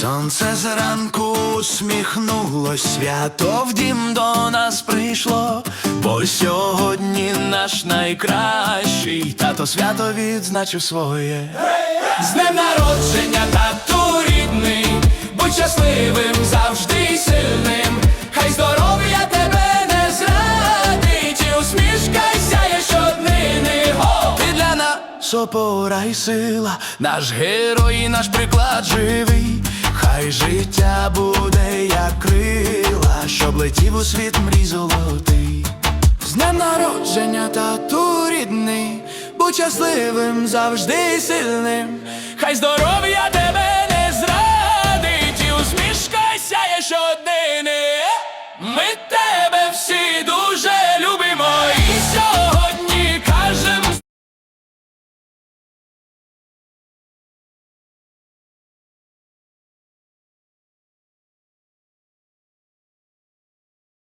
Сонце зранку усміхнулось, свято в дім до нас прийшло, бо сьогодні наш найкращий тато свято відзначив своє. З днем народження, тату рідний, будь щасливим, завжди сильним. Хай здоров'я тебе не зрадить, і усмішка сяє щоднини. Го! Ти для нас опора й сила, наш герой, наш приклад живий. Хай життя буде як крила, щоб летів у світ мрій золотий. З днем народження тату рідний, будь щасливим, завжди сильним. Хай здоров'я тебе не зрадить, і усмішка сяє щоднини. Ми